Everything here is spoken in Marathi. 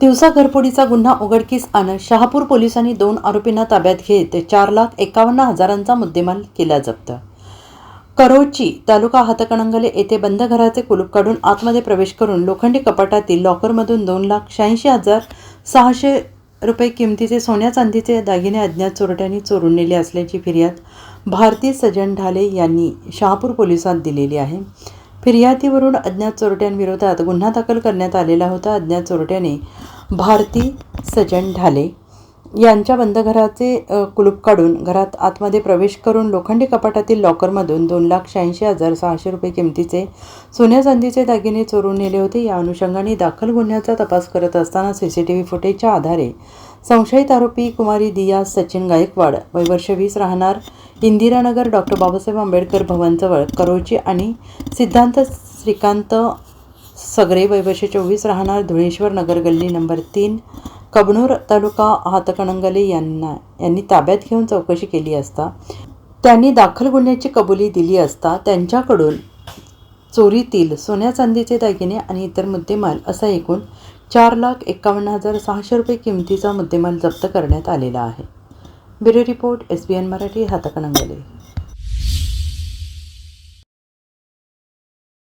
दिवसा घरफोडीचा गुन्हा उघडकीस आणत शहापूर पोलिसांनी दोन आरोपींना ताब्यात घेत चार लाख एकावन्न हजारांचा मुद्देमाल केला जप्त. करोची तालुका हातकणंगले येथे बंद घराचे कुलूप काढून आतमध्ये प्रवेश करून लोखंडी कपाटातील लॉकरमधून दोन लाख शहाऐंशी हजार सहाशे रुपये किमतीचे सोन्या चांदीचे दागिने अज्ञात चोरट्यांनी चोरून नेले असल्याची फिर्याद भारती सजन ढाले यांनी शहापूर पोलिसात दिलेली आहे. फिर्यादीवरून अज्ञात चोरट्यांविरोधात गुन्हा दाखल करण्यात आलेला होता. अज्ञात चोरट्याने भारती सजन ढाले यांच्या बंद घराचे कुलूप काढून घरात आतमध्ये प्रवेश करून लोखंडी कपाटातील लॉकरमधून दोन लाख शहाऐंशी हजार सहाशे रुपये किमतीचे सोन्या चांदीचे दागिने चोरून नेले होते. या अनुषंगाने दाखल गुन्ह्याचा तपास करत असताना सी सी टी व्ही फुटेजच्या आधारे संशयित आरोपी कुमारी दिया सचिन गायकवाड वय वर्ष वीस राहणार इंदिरानगर डॉक्टर बाबासाहेब आंबेडकर भवनजवळ करोची आणि सिद्धांत श्रीकांत सगरे वय चोवीस राहणार. धुळेश्वर नगर गल्ली नंबर तीन. कबनूर तालुका हातकणंगले यांना यांनी ताब्यात घेऊन चौकशी केली असता त्यांनी दाखल गुन्ह्याची कबुली दिली असता त्यांच्याकडून चोरीतील सोन्या चांदीचे दागिने आणि इतर मुद्देमाल असा एकूण चार लाख एकावन्न हजार सहाशे रुपये किमतीचा मुद्देमाल जप्त करण्यात आलेला आहे. Bureau report S B N Marathi Hatkanangle